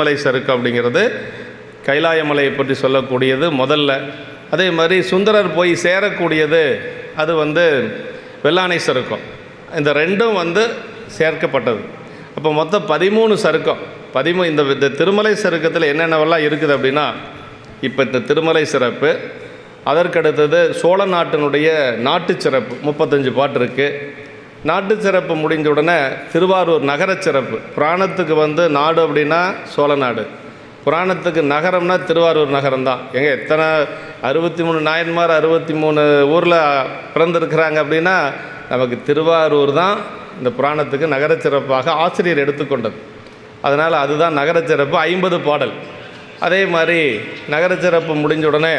மலை சறுக்கு அப்படிங்கிறது கைலாய மலையை பற்றி சொல்லக்கூடியது முதல்ல. அதே மாதிரி சுந்தரர் போய் சேரக்கூடியது அது வந்து வெள்ளானை சருக்கம் இந்த ரெண்டும் வந்து சேர்க்கப்பட்டது. அப்போ மொத்தம் பதிமூணு சருக்கம் பதிமூ இந்த இந்த திருமலை சருக்கத்தில் என்னென்னவெல்லாம் இருக்குது அப்படின்னா இப்போ இந்த திருமலை சிறப்பு அதற்கடுத்தது சோழ நாட்டினுடைய நாட்டு சிறப்பு முப்பத்தஞ்சு பாட்டு இருக்குது நாட்டு சிறப்பு முடிஞ்ச உடனே திருவாரூர் நகரச் சிறப்பு. புராணத்துக்கு வந்து நாடு அப்படின்னா சோழ நாடு. புராணத்துக்கு நகரம்னா திருவாரூர் நகரம் தான் எங்க எத்தனை அறுபத்தி மூணு நாயன்மார் அறுபத்தி மூணு ஊரில் பிறந்திருக்கிறாங்க அப்படின்னா நமக்கு திருவாரூர் தான் இந்த புராணத்துக்கு நகரச் சிறப்பாக ஆசிரியர் எடுத்துக்கொண்டது. அதனால் அதுதான் நகர சிறப்பு ஐம்பது பாடல். அதே மாதிரி நகர சிறப்பு முடிஞ்ச உடனே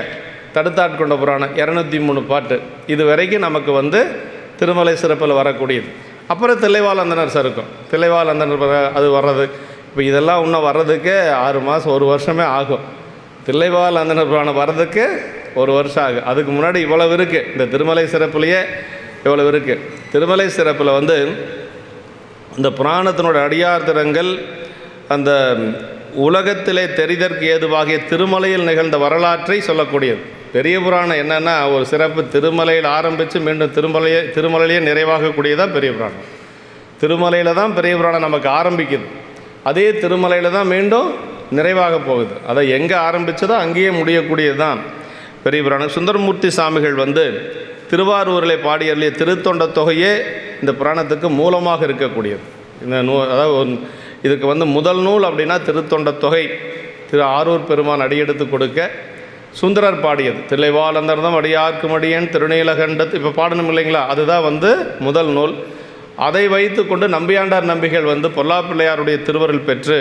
தடுத்தாட்கொண்ட புராணம் இரநூத்தி மூணு பாட்டு. இது வரைக்கும் நமக்கு வந்து திருமலை சிறப்பில் வரக்கூடியது. அப்புறம் தில்லைவாழ் அந்தனர் இருக்கும். தில்லைவாழ் அது வர்றது. இப்போ இதெல்லாம் இன்னும் வர்றதுக்கு ஆறு மாதம் ஒரு வருஷமே ஆகும். தில்லைவாழ் அந்தனர் புராணம் வர்றதுக்கு ஒரு வருஷம் ஆகும். அதுக்கு முன்னாடி இவ்வளவு இருக்குது இந்த திருமலை சிறப்புலேயே இவ்வளவு இருக்குது திருமலை சிறப்பில் வந்து இந்த புராணத்தினோட அடியார்த்தரங்கள் அந்த உலகத்திலே தெரிதற்கு ஏதுவாகிய திருமலையில் நிகழ்ந்த வரலாற்றை சொல்லக்கூடியது. பெரிய புராணம் என்னென்னா ஒரு சிறப்பு திருமலையில் ஆரம்பித்து மீண்டும் திருமலையே திருமலையிலேயே நிறைவாகக்கூடியதான் பெரிய புராணம். திருமலையில் தான் பெரிய புராணம் நமக்கு ஆரம்பிக்குது. அதே திருமலையில் தான் மீண்டும் நிறைவாக போகுது. அதை எங்கே ஆரம்பித்ததோ அங்கேயே முடியக்கூடியது தான் பெரிய புராணம். சுந்தரமூர்த்தி சாமிகள் வந்து திருவாரூரில் பாடியருளிய திருத்தொண்ட தொகையே இந்த புராணத்துக்கு மூலமாக இருக்கக்கூடியது. இந்த நூ அதாவது இதுக்கு வந்து முதல் நூல் அப்படின்னா திருத்தொண்ட தொகை. திரு ஆரூர் பெருமான் அடியெடுத்து கொடுக்க சுந்தரர் பாடியது. தில்லைவாலந்தர்தம் அடியார்க்கு மடியன் திருநீலகண்டத்து இப்போ பாடணும் இல்லைங்களா? அதுதான் வந்து முதல் நூல். அதை வைத்து கொண்டு நம்பியாண்டார் நம்பிகள் வந்து பொல்லாப்பிள்ளையாருடைய திருவருள் பெற்று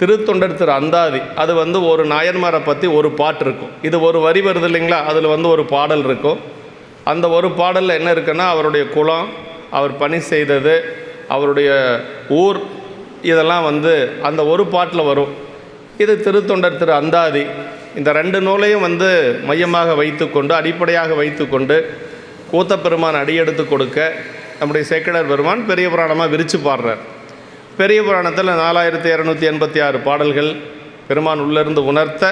திருத்தொண்டர் திரு அந்தாதி அது வந்து ஒரு நாயன்மாரை பற்றி ஒரு பாட்டு இருக்கும். இது ஒரு வரி வருது இல்லைங்களா? அதில் வந்து ஒரு பாடல் இருக்கும். அந்த ஒரு பாடலில் என்ன இருக்குன்னா அவருடைய குலம் அவர் பணி செய்தது அவருடைய ஊர் இதெல்லாம் வந்து அந்த ஒரு பாட்டில் வரும். இது திருத்தொண்டர் திரு அந்தாதி. இந்த ரெண்டு நூலையும் வந்து மையமாக வைத்துக்கொண்டு அடிப்படையாக வைத்துக்கொண்டு கூத்தப்பெருமான் அடியெடுத்து கொடுக்க நம்முடைய சேக்கடர் பெருமான் பெரிய புராணமாக விரித்து பாடுறார். பெரிய புராணத்தில் நாலாயிரத்தி இரநூத்தி எண்பத்தி ஆறு பாடல்கள் பெருமான் உள்ளிருந்து உணர்த்த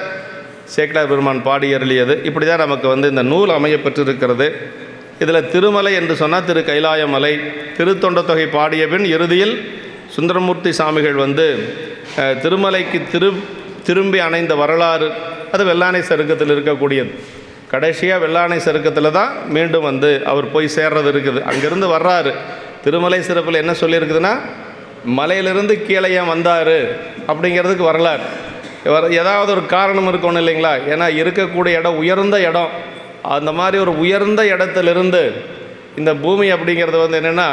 சேக்கடார் பெருமான் பாடி அருளியது. இப்படி தான் நமக்கு வந்து இந்த நூல் அமைய பெற்றிருக்கிறது. இதில் திருமலை என்று சொன்னால் திரு கைலாயமலை திருத்தொண்ட தொகை பாடிய பின் இறுதியில் சுந்தரமூர்த்தி சாமிகள் வந்து திருமலைக்கு திரு திரும்பி அணைந்த வரலாறு அது வெள்ளானை சருக்கத்தில் இருக்கக்கூடியது. கடைசியாக வெள்ளானை சருக்கத்தில் தான் மீண்டும் வந்து அவர் போய் சேர்றது இருக்குது. அங்கேருந்து வர்றாரு. திருமலை சிறப்பில் என்ன சொல்லியிருக்குதுன்னா மலையிலிருந்து கீழே ஏன் வந்தார்? அப்படிங்கிறதுக்கு வரலாறு. வர ஏதாவது ஒரு காரணம் இருக்கணும் இல்லைங்களா? ஏன்னா இருக்கக்கூடிய இடம் உயர்ந்த இடம். அந்த மாதிரி ஒரு உயர்ந்த இடத்திலிருந்து இந்த பூமி அப்படிங்கிறது வந்து என்னென்னா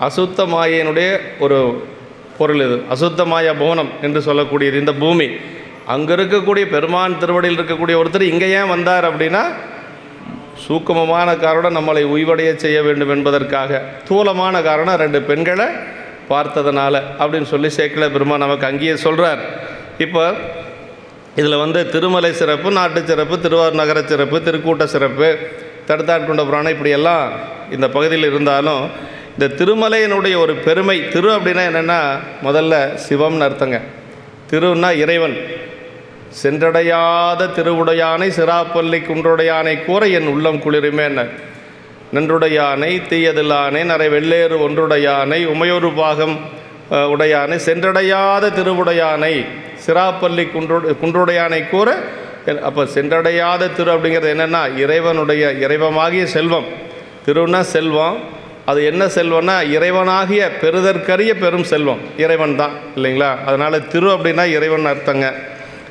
அசுத்த மாயினுடைய ஒரு பொருள் இது. அசுத்த மாயா புவனம் என்று சொல்லக்கூடியது இந்த பூமி. அங்கே இருக்கக்கூடிய பெருமான் திருவடியில் இருக்கக்கூடிய ஒருத்தர் இங்கே ஏன் வந்தார் அப்படின்னா சூக்குமமான காரணம் நம்மளை உய்வடைய செய்ய வேண்டும் என்பதற்காக. தூலமான காரணம் ரெண்டு பெண்களை பார்த்ததுனால அப்படின்னு சொல்லி சேக்கில பெருமான் நமக்கு அங்கேயே சொல்கிறார் இப்போ இதில் வந்து திருமலை சிறப்பு நாட்டு சிறப்பு திருவாரூர் நகர சிறப்பு திருக்கூட்ட சிறப்பு தடுத்தாட்கொண்ட புராணம் இப்படியெல்லாம் இந்த பகுதியில் இருந்தாலும் இந்த திருமலையினுடைய ஒரு பெருமை திரு அப்படின்னா என்னென்னா முதல்ல சிவம்னு அர்த்தங்க. திருன்னா இறைவன். சென்றடையாத திருவுடையானை சிராப்பள்ளி குன்றுடையானை கூற என் உள்ளம் குளிருமே என்ன நன்றுடையானை தீயதில்லானை நரை வெள்ளேறு ஒன்றுடையானை உமையொரு பாகம் உடையானை சென்றடையாத திருவுடையானை சிராப்பள்ளி குன்று குன்றுடையானை கூற அப்போ சென்றடையாத திரு அப்படிங்கிறது என்னென்னா இறைவனுடைய இறைவமாகிய செல்வம். திருன்னா செல்வம். அது என்ன செல்வம்னா இறைவனாகிய பெறுதற்கரிய பெரும் செல்வம். இறைவன் தான் இல்லைங்களா? அதனால் திரு அப்படின்னா இறைவன் அர்த்தங்க.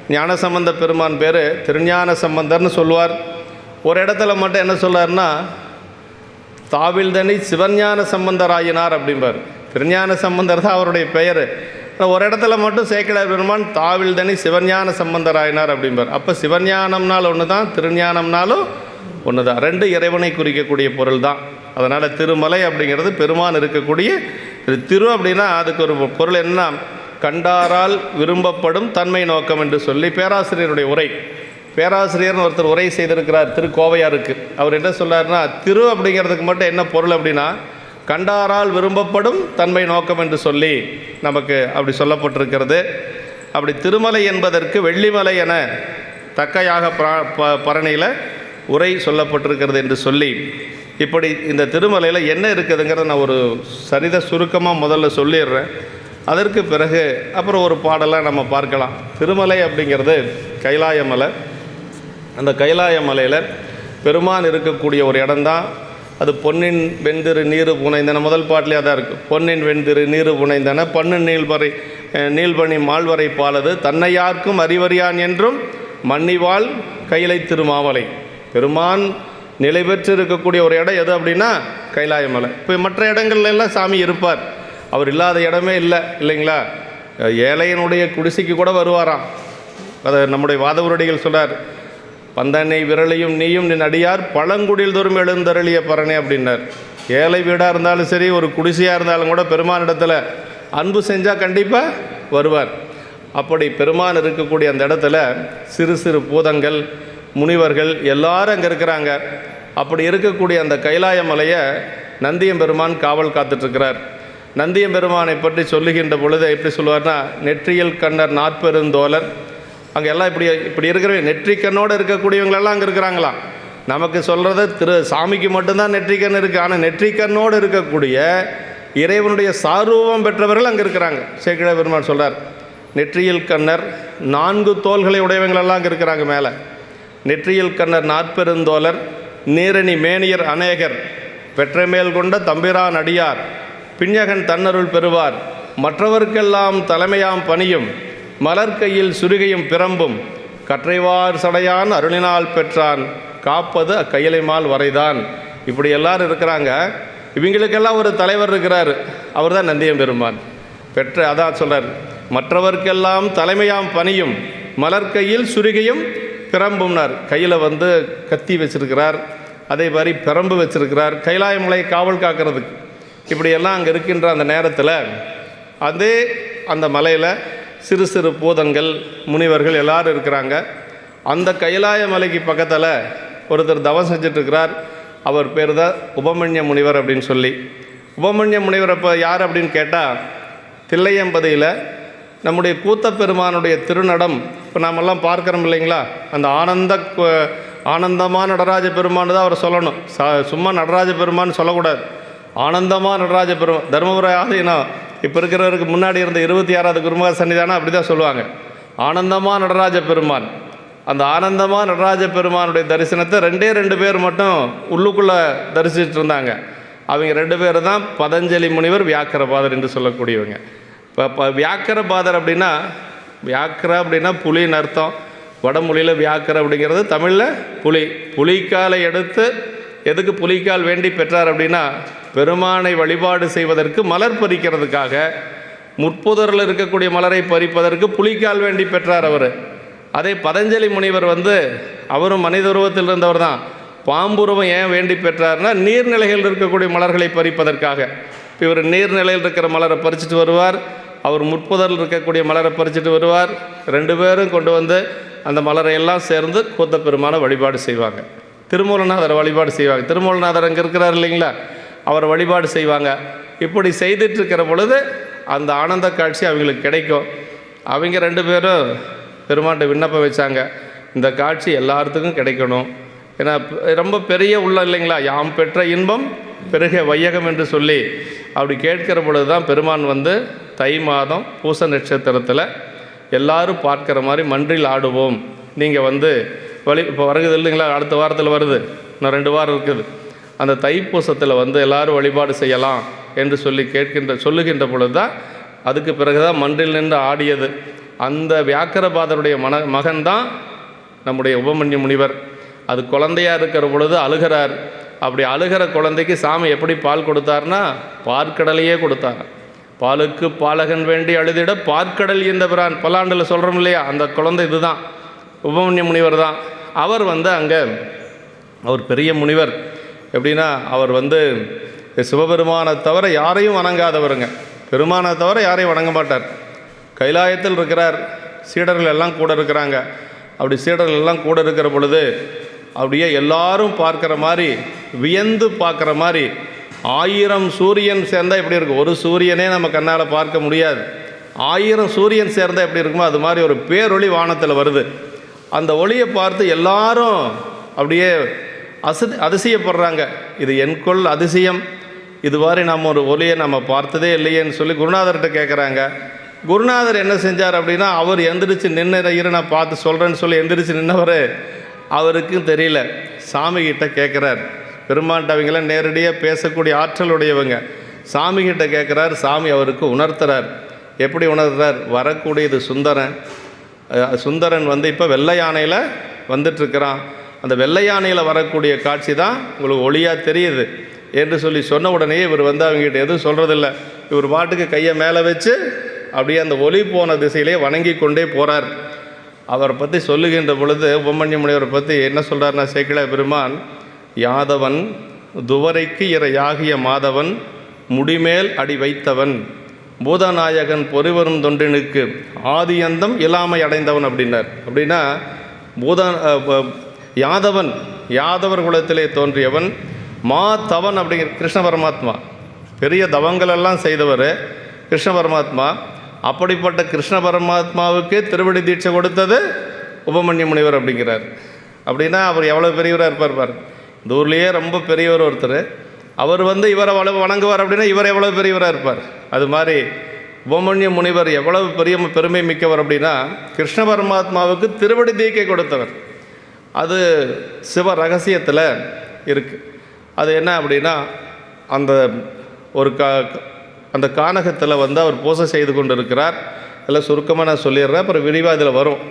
ஞானசம்பந்த பெருமான் பேர் திருஞான சம்பந்தர்னு சொல்லுவார். ஒரு இடத்துல மட்டும் என்ன சொல்றாருன்னா தாவில்தனி சிவஞான சம்பந்தராயினார் அப்படிம்பார். திருஞான சம்பந்தர் தான் அவருடைய பெயர். ஒரு இடத்துல மட்டும் சேக்கிழார் பெருமான் தாவில்தனி சிவஞான சம்பந்தராயினார் அப்படிம்பார். அப்போ சிவஞானம்னால் ஒன்று தான் திருஞானம்னாலும் ஒன்று தான் ரெண்டு இறைவனை குறிக்கக்கூடிய பொருள் தான். அதனால் திருமலை அப்படிங்கிறது பெருமான் இருக்கக்கூடிய இது திரு அப்படின்னா அதுக்கு ஒரு பொருள் என்ன கண்டாரால் விரும்பப்படும் தன்மை நோக்கம் என்று சொல்லி பேராசிரியருடைய உரை. பேராசிரியர்னு ஒருத்தர் உரை செய்திருக்கிறார் திருக்கோவையாருக்கு அவர் என்ன சொல்றாருன்னா திரு அப்படிங்கிறதுக்கு மட்டும் என்ன பொருள் அப்படின்னா கண்டாரால் விரும்பப்படும் தன்மை நோக்கம் என்று சொல்லி நமக்கு அப்படி சொல்லப்பட்டிருக்கிறது. அப்படி திருமலை என்பதற்கு வெள்ளிமலை என தக்கையாக ப- பரணியில் உரை சொல்லப்பட்டிருக்கிறது என்று சொல்லி இப்படி இந்த திருமலையில் என்ன இருக்குதுங்கிறத நான் ஒரு சரித சுருக்கமாக முதல்ல சொல்லிடுறேன். அதற்கு பிறகு அப்புறம் ஒரு பாடலாக நம்ம பார்க்கலாம். திருமலை அப்படிங்கிறது கைலாய மலை. அந்த கைலாய மலையில் பெருமான் இருக்கக்கூடிய ஒரு இடம்தான். அது பொன்னின் வெண்திரு நீரு புனைந்தன. முதல் பாட்டிலே அதான் இருக்குது பொன்னின் வெண்திரு நீரு புனைந்தன. பன்னு நீள்வரை நீள்பணி மால்வரை பாலது. தன்னையார்க்கும் அறிவறியான் என்றும் மன்னிவாள் கைலை திருமாவலை பெருமான் நிலை பெற்று இருக்கக்கூடிய ஒரு இடம் எது அப்படின்னா கைலாய மலை. இப்போ மற்ற இடங்கள்ல எல்லாம் சாமி இருப்பார். அவர் இல்லாத இடமே இல்லை இல்லைங்களா? ஏழையனுடைய குடிசைக்கு கூட வருவாராம். அதை நம்முடைய வாதவுரடிகள் சொல்றார் பந்தனை விரலையும் நீயும் நின் அடியார் பழங்குடியில் தோறும் எழுந்தருளிய பரணே அப்படின்னார். ஏழை வீடாக இருந்தாலும் சரி ஒரு குடிசையாக இருந்தாலும் கூட பெருமானிடத்தில் அன்பு செஞ்சால் கண்டிப்பாக வருவார். அப்படி பெருமான் இருக்கக்கூடிய அந்த இடத்துல சிறு சிறு பூதங்கள் முனிவர்கள் எல்லாரும் அங்கே இருக்கிறாங்க. அப்படி இருக்கக்கூடிய அந்த கைலாய மலையை நந்தியம் பெருமான் காவல் காத்துட்ருக்கிறார் நந்திய பெருமானை பற்றி சொல்லுகின்ற பொழுது எப்படி சொல்லுவார்னா நெற்றியில் கண்ணர் நாற்பெருந்தோலர் அங்கே எல்லாம் இப்படி இப்படி இருக்கிற நெற்றிக்கண்ணோடு இருக்கக்கூடியவங்களெல்லாம் அங்கே இருக்கிறாங்களாம். நமக்கு சொல்கிறது திரு சாமிக்கு மட்டும்தான் நெற்றிக்கண் இருக்குது ஆனால் நெற்றிக்கண்ணோடு இருக்கக்கூடிய இறைவனுடைய சாரூபம் பெற்றவர்கள் அங்கே இருக்கிறாங்க. சேக்கிழ பெருமான் சொல்கிறார் நெற்றியில் கண்ணர் நான்கு தோள்களை உடையவங்களெல்லாம் அங்கே இருக்கிறாங்க மேலே. நெற்றியில் கண்ணர் நாற்பெருந்தோலர் நீரணி மேனியர் அநேகர் பெற்றமேல் கொண்ட தம்பிரான் அடியார் பிஞ்சகன் தன்னருள் பெறுவார். மற்றவர்க்கெல்லாம் தலைமையாம் பணியும் மலர் கையில் சுருகையும் பிரம்பும். கற்றைவார் சடையான் அருளினால் பெற்றான் காப்பது அக்கையலைமால் வரைதான். இப்படி எல்லாரும் இருக்கிறாங்க. இவங்களுக்கெல்லாம் ஒரு தலைவர் இருக்கிறார். அவர் தான் நந்தியம் பெருமான். பெற்ற அதான் சொல்கிறார் மற்றவர்க்கெல்லாம் தலைமையாம் பணியும் மலர் கையில் சுருகையும் பிரம்பும்னார். கையில் வந்து கத்தி வச்சிருக்கிறார். அதே மாதிரி பிரம்பு வச்சிருக்கிறார். கைலாய மலையை காவல் காக்கிறதுக்கு. இப்படியெல்லாம் அங்கே இருக்கின்ற அந்த நேரத்தில் அதே அந்த மலையில் சிறு சிறு பூதங்கள் முனிவர்கள் எல்லாரும் இருக்கிறாங்க. அந்த கைலாய மலைக்கு பக்கத்தில் ஒருத்தர் தவம் செஞ்சிட்ருக்கிறார். அவர் பேர் தான் உபமன்ய முனிவர் அப்படின்னு சொல்லி. உபமன்ய முனிவர் அப்போ யார் அப்படின்னு கேட்டால் தில்லையம்பதியில் நம்முடைய கூத்த பெருமானுடைய திருநடம் இப்போ நாமெல்லாம் பார்க்குறோம் இல்லைங்களா? அந்த ஆனந்த ஆனந்தமாக நடராஜ பெருமானு தான் அவர் சொல்லணும். ச சும்மா நடராஜ பெருமான்னு சொல்லக்கூடாது. ஆனந்தமாக நடராஜ பெருமான் தருமபுர ஆதீனம் இப்போ இருக்கிறவருக்கு முன்னாடி இருந்த இருபத்தி ஆறாவது குருமா சன்னிதானம் அப்படி தான் சொல்லுவாங்க. ஆனந்தமாக நடராஜ பெருமான். அந்த ஆனந்தமாக நடராஜ பெருமானுடைய தரிசனத்தை ரெண்டே ரெண்டு பேர் மட்டும் உள்ளுக்குள்ளே தரிசிச்சுட்டு இருந்தாங்க. அவங்க ரெண்டு பேர் தான் பதஞ்சலி முனிவர் வியாக்கரபாதர் என்று சொல்லக்கூடியவங்க. இப்போ இப்போ வியாக்கரபாதர் அப்படின்னா வியாக்கர அப்படின்னா புலின்னு அர்த்தம். வடமொழியில் வியாக்கர அப்படிங்கிறது தமிழில் புலி. புலிக்காலை எடுத்து எதுக்கு புலிக்கால் வேண்டி பெற்றார் அப்படின்னா பெருமானை வழிபாடு செய்வதற்கு மலர் பறிக்கிறதுக்காக முற்புதரில் இருக்கக்கூடிய மலரை பறிப்பதற்கு புலிக்கால் வேண்டி பெற்றார் அவர். அதே பதஞ்சலி முனிவர் வந்து அவரும் மனித உருவத்தில் இருந்தவர் தான். பாம்புருவம் ஏன் வேண்டி பெற்றார்னா நீர்நிலைகளில் இருக்கக்கூடிய மலர்களை பறிப்பதற்காக இப்போ இவர் நீர்நிலையில் இருக்கிற மலரை பறிச்சுட்டு வருவார் அவர் முற்புதரில் இருக்கக்கூடிய மலரை பறிச்சுட்டு வருவார். ரெண்டு பேரும் கொண்டு வந்து அந்த மலரை எல்லாம் சேர்ந்து கூத்த பெருமானை வழிபாடு செய்வாங்க. திருமூலநாதர் வழிபாடு செய்வாங்க. திருமூலநாதர் அங்கே இருக்கிறார் இல்லைங்களா? அவர் வழிபாடு செய்வாங்க. இப்படி செய்துட்டுருக்கிற பொழுது அந்த ஆனந்த காட்சி அவங்களுக்கு கிடைக்கும். அவங்க ரெண்டு பேரும் பெருமாண்ட விண்ணப்பம் வச்சாங்க. இந்த காட்சி எல்லாத்துக்கும் கிடைக்கணும். ஏன்னா ரொம்ப பெரிய உள்ள இல்லைங்களா? யாம் பெற்ற இன்பம் பெருக வையகம் என்று சொல்லி அப்படி கேட்கிற பொழுது தான் பெருமான் வந்து தை மாதம் பூச நட்சத்திரத்தில் எல்லாரும் பார்க்குற மாதிரி மன்றில் ஆடுவோம். நீங்கள் வந்து வழி இப்போ வருகுது இல்லைங்களா? அடுத்த வாரத்தில் வருது. இன்னும் ரெண்டு வாரம் இருக்குது. அந்த தைப்பூசத்தில் வந்து எல்லாரும் வழிபாடு செய்யலாம் என்று சொல்லி கேட்கின்ற சொல்லுகின்ற பொழுது தான் அதுக்கு பிறகு தான் மன்றில் நின்று ஆடியது. அந்த வியாக்கரபாதருடைய மன மகன்தான் நம்முடைய உபமன்ய முனிவர். அது குழந்தையாக இருக்கிற பொழுது அழுகிறார். அப்படி அழுகிற குழந்தைக்கு சாமி எப்படி பால் கொடுத்தார்னா பார்க்கடலையே கொடுத்தார். பாலுக்கு பாலகன் வேண்டி அழுதிட பார்க்கடல் இந்த பிரான் பல்லாண்டில் சொல்கிறோம் இல்லையா? அந்த குழந்தை இதுதான். உபமன்ய முனிவர் தான். அவர் வந்து அங்கே அவர் பெரிய முனிவர். எப்படின்னா அவர் வந்து சிவபெருமானை தவிர யாரையும் வணங்காதவருங்க. பெருமானை தவிர யாரையும் வணங்க மாட்டார். கைலாயத்தில் இருக்கிறார். சீடர்கள் எல்லாம் கூட இருக்கிறாங்க. அப்படி சீடர்கள் எல்லாம் கூட இருக்கிற பொழுது அப்படியே எல்லாரும் பார்க்குற மாதிரி வியந்து பார்க்குற மாதிரி ஆயிரம் சூரியன் சேர்ந்தா எப்படி இருக்கும்? ஒரு சூரியனே நம்ம கண்ணால் பார்க்க முடியாது. ஆயிரம் சூரியன் சேர்ந்தால் எப்படி இருக்குமோ அது மாதிரி ஒரு பேரொளி வானத்தில் வருது. அந்த ஒளியை பார்த்து எல்லாரும் அப்படியே அசு அதிசயப்படுறாங்க. இது என்கொள் அதிசயம். இதுவாரி நம்ம ஒரு ஒளியை நம்ம பார்த்ததே இல்லையேன்னு சொல்லி குருநாதர்கிட்ட கேட்குறாங்க குருநாதர் என்ன செஞ்சார் அப்படின்னா அவர் எந்திரிச்சு நின்று இரு நான் பார்த்து சொல்கிறேன்னு சொல்லி எந்திரிச்சு நின்னவர் அவருக்கும் தெரியல. சாமிகிட்ட கேட்குறார் பெருமான்ட்ட அவங்களாம் நேரடியாக பேசக்கூடிய ஆற்றலுடையவங்க சாமிகிட்ட கேட்குறார் சாமி அவருக்கு உணர்த்துறார். எப்படி உணர்த்துறார் வரக்கூடியது சுந்தரன். சுந்தரன் வந்து இப்போ வெள்ளை யானையில் வந்துட்டுருக்கிறான். அந்த வெள்ளை யானையில் வரக்கூடிய காட்சி தான் உங்களுக்கு ஒளியாக தெரியுது என்று சொல்லி சொன்ன உடனே இவர் வந்து அவங்ககிட்ட எதுவும் சொல்கிறதில்ல இவர் பாட்டுக்கு கையை மேலே வச்சு அப்படியே அந்த ஒளி போன திசையிலே வணங்கி கொண்டே போகிறார் அவரை பற்றி சொல்லுகின்ற பொழுது உபமன்ய முனிவரை பற்றி என்ன சொல்கிறார்னா சேக்கிழ பெருமான் யாதவன் துவரைக்கு இறையாகிய மாதவன் முடிமேல் அடி வைத்தவன் பூதநாயகன் பொறிவரும் தொண்டினுக்கு ஆதியந்தம் இல்லாமை அடைந்தவன் அப்படின்னார். அப்படின்னா பூத யாதவன் யாதவர் குலத்திலே தோன்றியவன் மா தவன் அப்படிங்கிற கிருஷ்ண பரமாத்மா. பெரிய தவங்களெல்லாம் செய்தவர் கிருஷ்ண பரமாத்மா. அப்படிப்பட்ட கிருஷ்ண பரமாத்மாவுக்கு திருவடி தீட்சை கொடுத்தது உபமன்ய முனிவர் அப்படிங்கிறார். அப்படின்னா அவர் எவ்வளோ பெரியவராக இருப்பார் பார். இந்த ஊர்லேயே ரொம்ப பெரியவர் ஒருத்தர். அவர் வந்து இவரை வள வணங்குவார் அப்படின்னா இவர் எவ்வளோ பெரியவராக இருப்பார். அது மாதிரி உபமன்ய முனிவர் எவ்வளவு பெரிய பெருமை மிக்கவர் அப்படின்னா கிருஷ்ண பரமாத்மாவுக்கு திருவடி தீக்கை கொடுத்தவர். அது சிவ ரகசியத்தில் இருக்குது அது என்ன அப்படின்னா அந்த ஒரு கா அந்த கானகத்தில் வந்து அவர் பூசை செய்து கொண்டு இருக்கிறார் எல்லாம் சுருக்கமாக நான் சொல்லிடுறேன் அப்புறம் விரிவாக இதில் வரும்.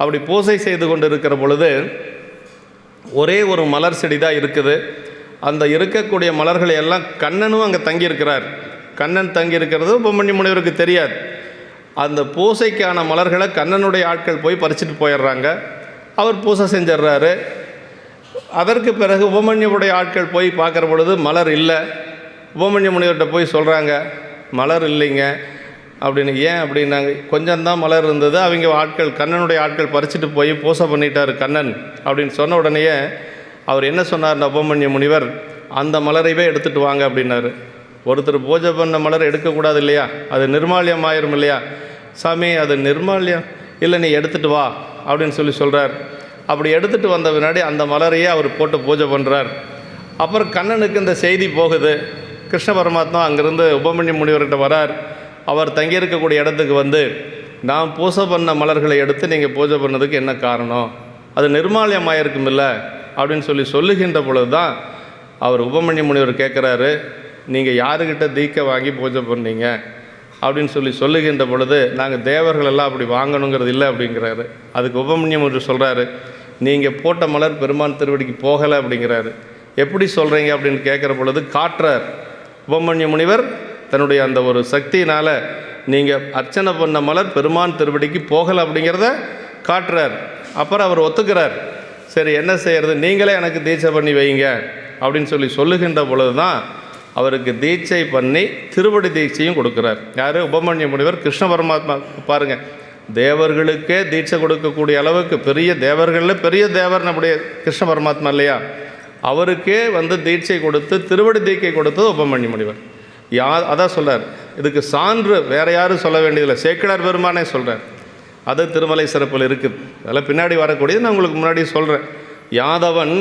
அப்படி பூசை செய்து கொண்டு இருக்கிற பொழுது ஒரே ஒரு மலர் செடி தான் இருக்குது. அந்த இருக்கக்கூடிய மலர்களை எல்லாம் கண்ணனும் அங்கே தங்கியிருக்கிறார். கண்ணன் தங்கியிருக்கிறது பொம்மணி முனிவருக்கு தெரியாது. அந்த பூசைக்கான மலர்களை கண்ணனுடைய ஆட்கள் போய் பறிச்சுட்டு போயிடுறாங்க. அவர் பூசை செஞ்சிடுறாரு. அதற்கு பிறகு உபமன்யமுடைய ஆட்கள் போய் பார்க்குற பொழுது மலர் இல்லை. உபமன்ய முனிவர்கிட்ட போய் சொல்கிறாங்க மலர் இல்லைங்க. அப்படின்னு ஏன்? அப்படின்னாங்க கொஞ்சம் தான் மலர் இருந்தது. அவங்க ஆட்கள் கண்ணனுடைய ஆட்கள் பறிச்சுட்டு போய் பூசை பண்ணிட்டார் கண்ணன். அப்படின்னு சொன்ன உடனேயே அவர் என்ன சொன்னார் உபமன்ய முனிவர் அந்த மலரைவே எடுத்துகிட்டு வாங்க அப்படின்னாரு. ஒருத்தர் பூஜை பண்ண மலர் எடுக்கக்கூடாது இல்லையா அது நிர்மாலியம் ஆயிரும் இல்லையா? சாமி அது நிர்மாலியம். இல்லை நீ எடுத்துகிட்டு வா அப்படின்னு சொல்லி சொல்கிறார் அப்படி எடுத்துகிட்டு வந்த பின்னாடி அந்த மலரையே அவர் போட்டு பூஜை பண்ணுறார் அப்புறம் கண்ணனுக்கு இந்த செய்தி போகுது. கிருஷ்ண பரமாத்மா அங்கேருந்து உபமன்ய முனிவர்கிட்ட வரார். அவர் தங்கியிருக்கக்கூடிய இடத்துக்கு வந்து நான் பூஜை பண்ண மலர்களை எடுத்து நீங்கள் பூஜை பண்ணதுக்கு என்ன காரணம்? அது நிர்மாலயமாயிருக்கும் இல்லை அப்படின்னு சொல்லி சொல்லுகின்ற பொழுது தான் அவர் உபமன்ய முனிவர் கேட்குறாரு. நீங்கள் யாருக்கிட்ட தீக்க வாங்கி பூஜை பண்ணீங்க? அப்படின்னு சொல்லி சொல்லுகின்ற பொழுது நாங்கள் தேவர்கள் எல்லாம் அப்படி வாங்கணுங்கிறது இல்லை அப்படிங்கிறாரு. அதுக்கு உபமன்யம் ஒன்று சொல்கிறாரு நீங்கள் போட்ட மலர் பெருமான் திருவடிக்கு போகலை அப்படிங்கிறாரு. எப்படி சொல்கிறீங்க அப்படின்னு கேட்குற பொழுது காட்டுறார் உபமன்ய முனிவர் தன்னுடைய அந்த ஒரு சக்தியினால் நீங்கள் அர்ச்சனை பண்ண மலர் பெருமான் திருவடிக்கு போகலை அப்படிங்கிறத காட்டுறார் அப்புறம் அவர் ஒத்துக்கிறார். சரி என்ன செய்கிறது நீங்களே எனக்கு தீட்சை பண்ணி வைங்க. அப்படின்னு சொல்லி சொல்லுகின்ற பொழுது தான் அவருக்கு தீட்சை பண்ணி திருவடி தீட்சையும் கொடுக்குறார். யார்? உபமன்ய முனிவர் கிருஷ்ண பரமாத்மா. பாருங்கள் தேவர்களுக்கே தீட்சை கொடுக்கக்கூடிய அளவுக்கு பெரிய தேவர்களில் பெரிய தேவர் நம்முடைய கிருஷ்ண பரமாத்மா இல்லையா? அவருக்கே வந்து தீட்சை கொடுத்து திருவடி தீட்சை கொடுத்தது உபமன்ய முனிவர். யா அதான் சொல்கிறார் இதுக்கு சான்று வேறு யாரும் சொல்ல வேண்டியதில்லை. சேக்கிழார் பெருமானே சொல்கிறார் அது திருமலை சிறப்பில் இருக்குது. அதெல்லாம் பின்னாடி வரக்கூடியது நான் உங்களுக்கு முன்னாடி சொல்கிறேன் யாதவன்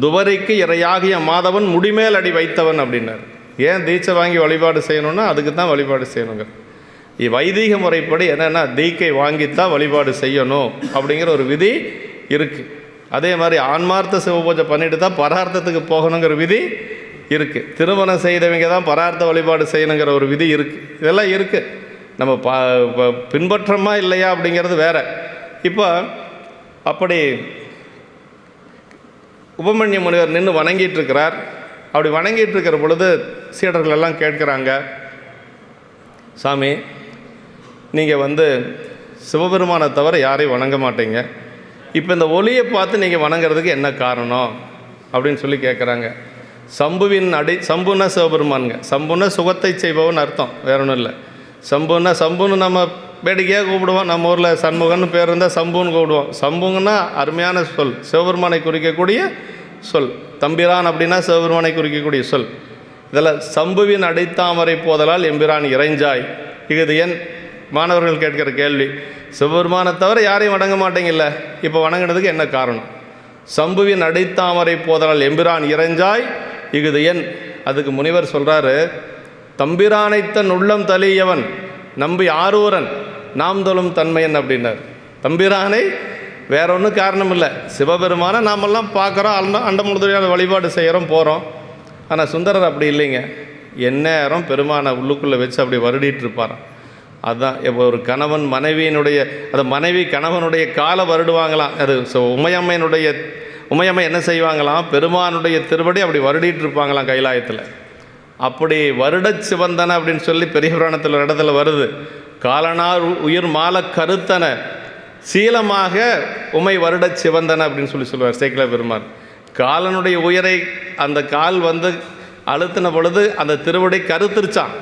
துவரைக்கு இறையாகிய மாதவன் முடிமேல் அடி வைத்தவன் அப்படின்னார். ஏன் தீட்சை வாங்கி வழிபாடு செய்யணும்னா அதுக்கு தான் வழிபாடு செய்யணுங்க. வைதீக முறைப்படி என்னென்னா தீக்கை வாங்கித்தான் வழிபாடு செய்யணும் அப்படிங்கிற ஒரு விதி இருக்குது அதே மாதிரி ஆன்மார்த்த சிவபூஜை பண்ணிட்டு தான் பரார்த்தத்துக்கு போகணுங்கிற விதி இருக்குது திருமணம் செய்தவங்க தான் பரார்த்த வழிபாடு செய்யணுங்கிற ஒரு விதி இருக்குது இதெல்லாம் இருக்குது நம்ம ப- பின்பற்றமா இல்லையா அப்படிங்கிறது வேறு. இப்போ அப்படி உபமன்ய முனிவர் நின்று வணங்கிட்டு இருக்கிறார் அப்படி வணங்கிட்டு இருக்கிற பொழுது சீடர்கள் எல்லாம் கேட்குறாங்க சாமி நீங்கள் வந்து சிவபெருமானை தவிர யாரையும் வணங்க மாட்டீங்க. இப்போ இந்த ஒளியை பார்த்து நீங்கள் வணங்குறதுக்கு என்ன காரணம்? அப்படின்னு சொல்லி கேட்குறாங்க. சம்புவின் அடி சம்புன்னா சிவபெருமானுங்க. சம்புன்னா சுகத்தை செய்பவன் அர்த்தம் வேற ஒன்றும் இல்லை. சம்புன்னா சம்புன்னு நம்ம வேடிக்கையாக கூப்பிடுவோம். நம்ம ஊரில் சண்முகன்னு பேர் இருந்தால் சம்புன்னு கூப்பிடுவோம். சம்புங்கன்னா அருமையான சொல். சிவபெருமானை குறிக்கக்கூடிய சொல். தம்பிரான் அப்படின்னா சிவபெருமானை குறிக்கக்கூடிய சொல். இதில் சம்புவின் அடைத்தாமரை போதலால் எம்பிரான் இறைஞ்சாய். இது என் மாணவர்கள் கேட்கிற கேள்வி. சிவபெருமானை தவிர யாரையும் வணங்க மாட்டேங்கல்ல? இப்போ வணங்கினதுக்கு என்ன காரணம்? சம்புவின் அடைத்தாமரை போதலால் எம்பிரான் இறைஞ்சாய். இகுது என். அதுக்கு முனிவர் சொல்கிறாரு தம்பிரானைத்தன் உள்ளம் தலியவன் நம்பி ஆரூரன் நாம் தொழும் தன்மையன் அப்படின்னார். தம்பிரானை வேற ஒன்றும் காரணம் இல்லை சிவபெருமானை நாமெல்லாம் பார்க்குறோம் அண்ட அண்டமுழுதுறையான வழிபாடு செய்கிறோம் போகிறோம் ஆனால் சுந்தரர் அப்படி இல்லைங்க. எந்நேரம் பெருமானை உள்ளுக்குள்ளே வச்சு அப்படி வருடிட்டு இருப்பாராம் அதுதான் இப்போ ஒரு கணவன் மனைவியினுடைய அந்த மனைவி கணவனுடைய காலை வருடுவாங்களாம். அது ஸோ உமையம்மையினுடைய உமையம்மை என்ன செய்வாங்களாம்? பெருமானுடைய திருவடி அப்படி வருடிட்டு இருப்பாங்களாம் கைலாயத்தில். அப்படி வருடச் சிவந்தன அப்படின்னு சொல்லி பெரிய புராணத்தில் ஒரு இடத்துல வருது. காலனார் உயிர் மால கருத்தன சீலமாக உமை வருடச் சிவந்தன அப்படின்னு சொல்லி சொல்லுவார் சேக்கில பெருமான். காலனுடைய உயிரை அந்த கால் வந்து அழுத்தின பொழுது அந்த திருவடி கருத்துருச்சான்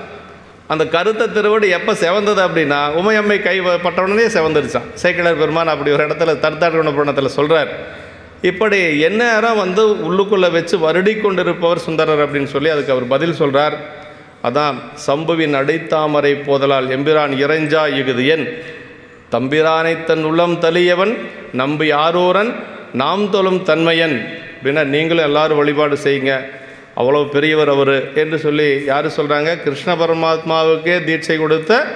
அந்த கருத்த திருவடி எப்போ செவந்தது அப்படின்னா உமையம்மை கை வ- பட்ட உடனே செவந்துருச்சான் சேக்கிழார் பெருமான் அப்படி ஒரு இடத்துல தர்த்தாடுகுண புராணத்தில் சொல்கிறார் இப்படி எந்நேரம் வந்து உள்ளுக்குள்ளே வச்சு வருடி கொண்டிருப்பவர் சுந்தரர் அப்படின்னு சொல்லி அதுக்கு அவர் பதில் சொல்கிறார் அதான் சம்புவின் அடைத்தாமரை போதலால் எம்பிரான் இறைஞ்சா இகுது என். தம்பிரானை தன் உள்ளம் தலியவன் நம்பி ஆரூரன் நாம் தொழும் தன்மையன். அப்படின்னா நீங்களும் எல்லாரும் வழிபாடு செய்யுங்க. அவ்வளோ பெரியவர் அவர் என்று சொல்லி யார் சொல்கிறாங்க கிருஷ்ண பரமாத்மாவுக்கே தீட்சை கொடுத்த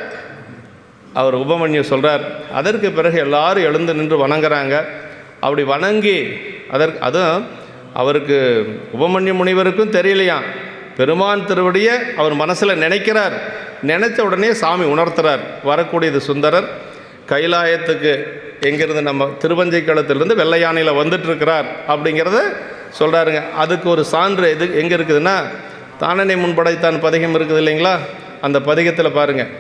அவர் உபமன்யு சொல்கிறார் அதற்கு பிறகு எல்லாரும் எழுந்து நின்று வணங்குறாங்க. அப்படி வணங்கி அதற்கு அதுவும் அவருக்கு உபமன்ய முனிவருக்கும் தெரியலையாம் பெருமான் திருவடியை அவர் மனசில் நினைக்கிறார். நினைச்ச உடனே சாமி உணர்த்துறார். வரக்கூடியது சுந்தரர் கைலாயத்துக்கு எங்கிருந்து நம்ம திருவஞ்சைக்களத்திலிருந்து வெள்ளையானையில் வந்துட்டுருக்கிறார் அப்படிங்கிறத சொல்கிறாருங்க அதுக்கு ஒரு சான்று எது எங்கே இருக்குதுன்னா தானனை முன்படைத்தான் பதிகம் இருக்குது இல்லைங்களா? அந்த பதிகத்தில் பாருங்கள்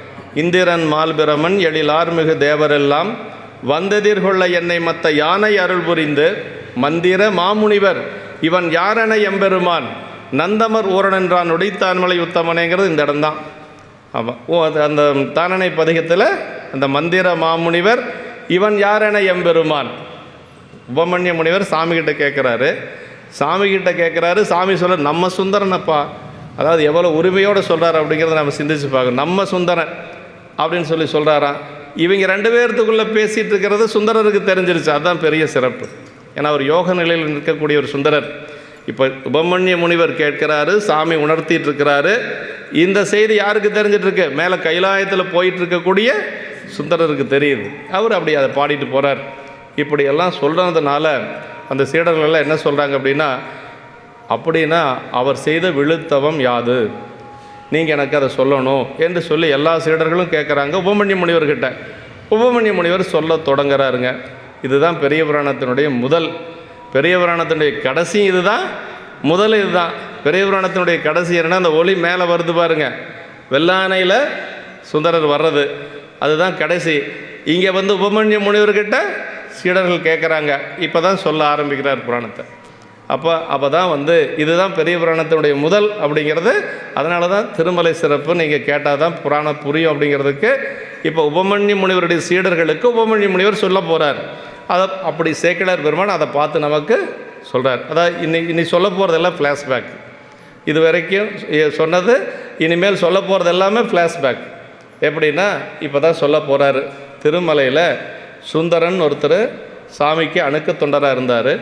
இந்திரன் மால்பிரமன் எழிலார்மிகு தேவரெல்லாம் வந்ததிர்கொள்ள என்னை மத்த யானை அருள் புரிந்து மந்திர மாமுனிவர் இவன் யாரென எம்பெருமான் நந்தமர் ஓரணென்றான் உடைத்தான்மலை உத்தமனேங்கிறது இந்த இடம்தான். ஆமாம் ஓ அது அந்த தானனை பதிகத்தில் அந்த மந்திர மாமுனிவர் இவன் யாரென எம்பெருமான். உபமன்ய முனிவர் சாமிகிட்ட கேட்குறாரு சாமிகிட்ட கேட்குறாரு சாமி சொல்ல நம்ம சுந்தரனப்பா. அதாவது எவ்வளோ உரிமையோடு சொல்கிறார் அப்படிங்கிறத நம்ம சிந்திச்சு பார்க்கணும். நம்ம சுந்தரன் அப்படின்னு சொல்லி சொல்கிறாராம் இவங்க ரெண்டு பேர்த்துக்குள்ளே பேசிகிட்டு இருக்கிறது சுந்தரருக்கு தெரிஞ்சிருச்சு. அதுதான் பெரிய சிறப்பு. ஏன்னா அவர் யோக நிலையில் நிற்கக்கூடிய ஒரு சுந்தரர். இப்போ உபமன்ய முனிவர் கேட்கிறாரு சாமி உணர்த்திட்டு இருக்கிறாரு. இந்த செய்தி யாருக்கு தெரிஞ்சிட்ருக்கு? மேலே கைலாயத்தில் போயிட்டு இருக்கக்கூடிய சுந்தரருக்கு தெரியுது. அவர் அப்படி அதை பாடிட்டு போகிறார் இப்படியெல்லாம் சொல்கிறதுனால அந்த சீடர்கள் எல்லாம் என்ன சொல்கிறாங்க அப்படின்னா அப்படின்னா அவர் செய்த விழுத்தவம் யாது? நீங்கள் எனக்கு அதை சொல்லணும் என்று சொல்லி எல்லா சீடர்களும் கேட்குறாங்க உபமன்ய முனிவர்கிட்ட. உபமன்ய முனிவர் சொல்ல தொடங்குறாருங்க. இதுதான் பெரிய புராணத்தினுடைய முதல் பெரிய புராணத்தினுடைய கடைசி இதுதான் முதல் இதுதான். பெரிய புராணத்தினுடைய கடைசி என்னன்னா அந்த ஒளி மேலே வருது பாருங்க. வெள்ளானையில் சுந்தரர் வர்றது. அதுதான் கடைசி. இங்கே வந்து உபமன்ய முனிவர்கிட்ட சீடர்கள் கேட்குறாங்க இப்போ தான் சொல்ல ஆரம்பிக்கிறார் புராணத்தை. அப்போ அப்போ தான் வந்து இதுதான் பெரிய புராணத்தினுடைய முதல் அப்படிங்கிறது. அதனால தான் திருமலை சிறப்பு நீங்கள் கேட்டால் தான் புராணம் புரியும் அப்படிங்கிறதுக்கு. இப்போ உபமன்யு முனிவருடைய சீடர்களுக்கு உபமன்யு முனிவர் சொல்ல போகிறார் அதை அப்படி சேக்கிழார் பெருமான் அதை பார்த்து நமக்கு சொல்கிறார் அதாவது இன்னி இன்னி சொல்ல போகிறதெல்லாம் ஃப்ளாஷ்பேக் இது வரைக்கும் சொன்னது இனிமேல் சொல்ல போகிறது எல்லாமே ஃப்ளாஷ்பேக் எப்படின்னா இப்போ தான் சொல்ல போகிறாரு திருமலையில் சுந்தரன் ஒருத்தர் சாமிக்கு அணுக்க தொண்டராக இருந்தார்.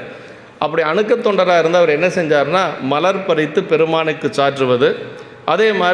அப்படி அணுக்க தொண்டராக இருந்து அவர் என்ன செஞ்சார்னா மலர் பறித்து பெருமானுக்கு சாற்றுவது. அதே மாதிரி